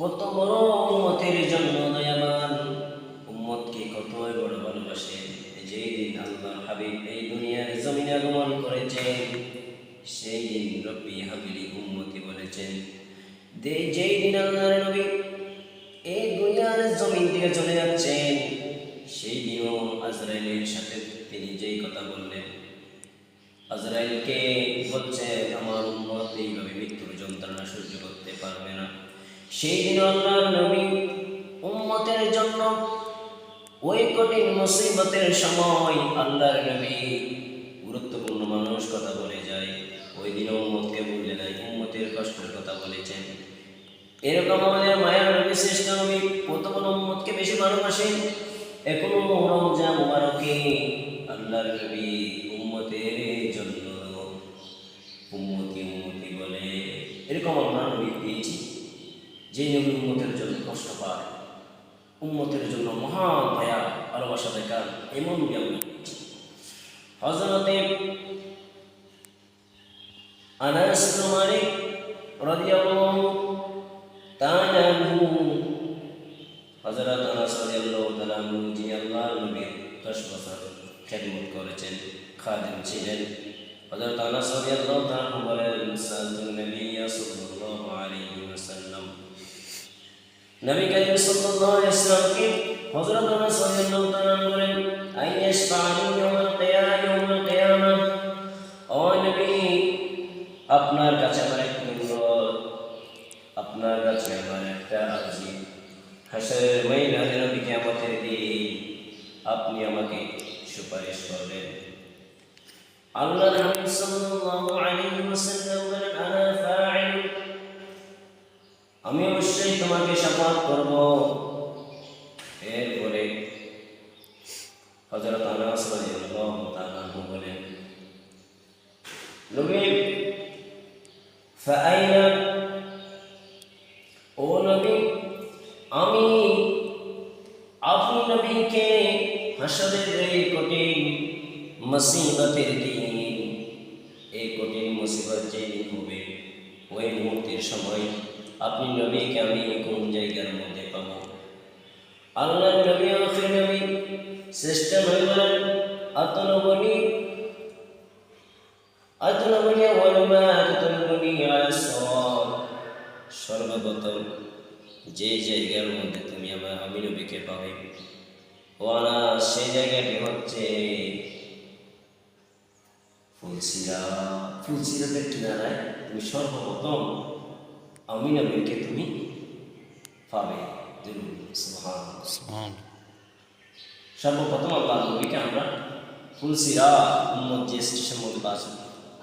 কত বড় উম্মতের জন্য দয়াবান। উম্মতকে কতই বড় ভালোবাসে। যেই দিন আল্লাহ হাবিব এই দুনিয়ার জমিনে আগমন করেছেন, সেই দিন রব্বি হাবিলি উম্মতি বলেছেন যেই দিন আল্লাহর নবী এই দুনিয়ার জমিন থেকে চলে যাচ্ছেন, সেই দিনও আজরাইলের সাথে তিনি যেই কথা বললেন, আজরাইলকে বলছে, আমার উম্মত এইভাবে মৃত্যুর যন্ত্রণা সহ্য করতে পারবে না। সেই দিন আল্লাহ নবী উম্মতের জন্য ওই কঠিন মুসিবতের সময় আল্লাহর নবী গুরুত্বপূর্ণ মানুষ কথা বলে যায়। ওই দিন উম্মতকে বলে দেয় উম্মতের কষ্টের কথা বলেছেন। এরকম আমাদের মায়ের নবী শ্রেষ্ঠ নবী কত বড় উম্মতকে বেশি ভালোবাসেন? এখনও রমজান মুবারকে আল্লাহর নবী উম্মতের জন্য উম্মতি উম্মতি বলে। এরকম আমরা নবী পেয়েছি যে নবী উম্মতের জন্য কষ্ট পায়, উম্মতের জন্য মহা মায়া ভালোবাসা দেখান এমন পেয়েছি হজরতে আনাস মালিক রাদিয়াল্লাহু তাআলা হযরত আনাস রাদিয়াল্লাহু তাআলা আল্লাহর নবীর 10 বছর খেদমত করেছেন, খাদিম ছিলেন। হযরত আনাস রাদিয়াল্লাহু তাআলা বলেন সাল্লাল্লাহু সাল্লাল্লাহু আলাইহি ওয়াসাল্লাম নবী করিম সাল্লাল্লাহু আলাইহি ওয়াসাল্লামকে হযরত আনাস রাদিয়াল্লাহু তাআলা বলেন আইয়াশফানি ইয়াউমাল কিয়ামা ইয়াউমাল কিয়ামা? ও নবী, আপনার কাছে আমার এক অনুরোধ। আপনার কাছে আমার একটা আর্জি হাসরের মহিলাদের নবী কিয়ামতের দিন আপনি আমাকে সুপারিশ করবেন। আল্লাহ হাবিব সাল্লাল্লাহু আলাইহি ওয়াসাল্লাম বলেন আনা ফাইল আমি অবশ্যই তোমাকে সাফাত করব। এরপরে হযরত আনাস রাদিয়াল্লাহু তাআলা বলেন, নবী, ফাআইনা? ও নবী, আমি আপনি নবীকে হাসরের এই কঠিন মুসিবতের দিন, এই কঠিন মুসিবত যেদিন হবে, ওই মুহূর্তের সময় আপনি নবীকে আমি কোন জায়গার মধ্যে পাবো? আল্লাহ নবী, আখির নবী, শ্রেষ্ঠ বলেন আতনবনী আতনবনী ওয়ালমা আতনবনী আলাসরাত সর্বপ্রথম যে জায়গার মধ্যে তুমি আমার আমি নবীকে পাবে, ওয়ালা সেই জায়গাটি হচ্ছে ফুলসিরা ফুলসিরাতের কিনারায় তুমি সর্বপ্রথম আমি নবীকে তুমি পাবে সর্বপ্রথম আল্লাহ নবীকে আমরা ফুলসিরা উম্মত যে স্টেশন মধ্যে বাস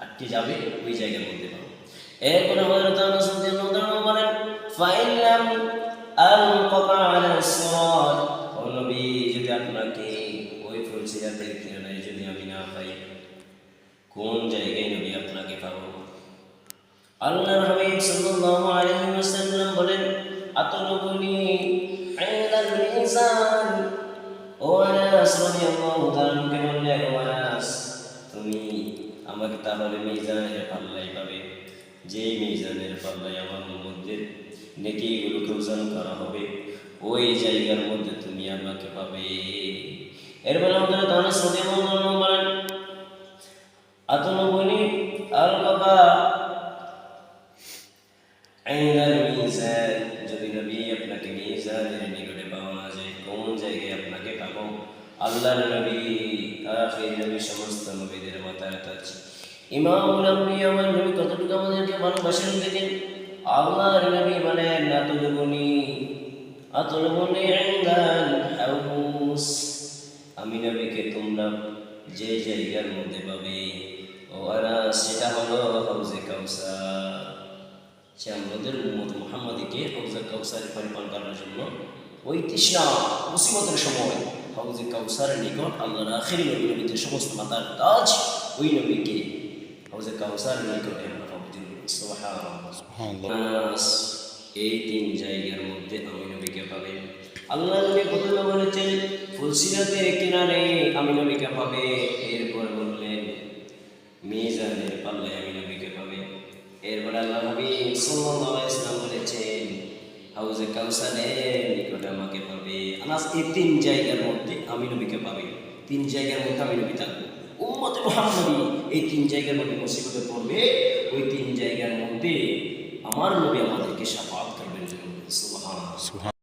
আটকে যাবে ওই জায়গার মধ্যে পাবো। এরপরে হযরত আনাস রাদিয়াল্লাহু বলেন ফাইলাম আল কবা আলা সিরাত ও নবী যদি আপনাকে ওই ফুলসিরাতের কিনারায় যদি আমি না পাই কোন জায়গায় নবী আপনাকে পাবো? আল্লাহর হাবিব সাল্লাল্লাহু আলাইহি ওয়াসাল্লাম বলেন আতলুবনি ইনদাল মিজান ও আনাস রাদিয়াল্লাহু তাআলা বললেন ও আনাস, তুমি আমাকে তাহলে মিজানের পাল্লাই পাবে। যেই মিজানের পাল্লাই আমার মধ্যে নেকিগুলোকে ওজন করা হবে, ওই জায়গার মধ্যে তুমি আমাকে পাবে। এরপরে আমাদের আনাস রাদিয়াল্লাহু তাআলা বলেন আতলুবনি আইনাল মিজান যদি নবী আপনাকে মিজানের নিকটে পাওয়া যায়, কোন জায়গায় আপনাকে পাবো? আল্লাহর নবী আখির নবী, সমস্ত নবীদের মাথায় আছে। ইমামুল আম্বিয়া আমার নবী কতটুকু আমাদেরকে ভালোবাসেন দেখেন? আল্লাহর নবী মানে নাতুলবনি আতুলবনি ইনদাল হাউস। আমি নবীকে তোমরা যে জায়গার মধ্যে পাবে, ও আনা সেটা হলো হাউজে কাউসার। সে আমাদের উম্মত মোহাম্মদীকে হাউজে কাউসারে পরিপালন করার জন্য ওই তৃষ্ণা মুসিবতের সময় হাউজে কাউসারের নিকট আল্লাহর আখির নবী নবীদের সমস্ত মাতার কাজ ওই নবীকে হাউজে কাউসারের নিকটে এই তিন জায়গার মধ্যে আমি নবীকে পাবে আল্লাহ নবী প্রথমে বলেছেন ফুলসিরাতের কিনারে আমি নবীকে পাবে। এরপর বললেন মিজানের পাল্লায় আমি নবীকে পাবে। এরপর আল্লাহ নবী সাল্লাল্লাহু আলাইহি ওয়াসাল্লাম বলেছেন, হাউজে কাউসারের নিকটে আমাকে পাবে। আনাস, এই তিন জায়গার মধ্যে আমি নবীকে পাবে। তিন জায়গার মধ্যে আমি নবী থাকব। উম্মতে মোহাম্মদী এই তিন জায়গার মধ্যে মুসিবতে পড়বে। ওই তিন জায়গার মধ্যে আমার নবী আমাদেরকে সাফাত করবেন। সুবহান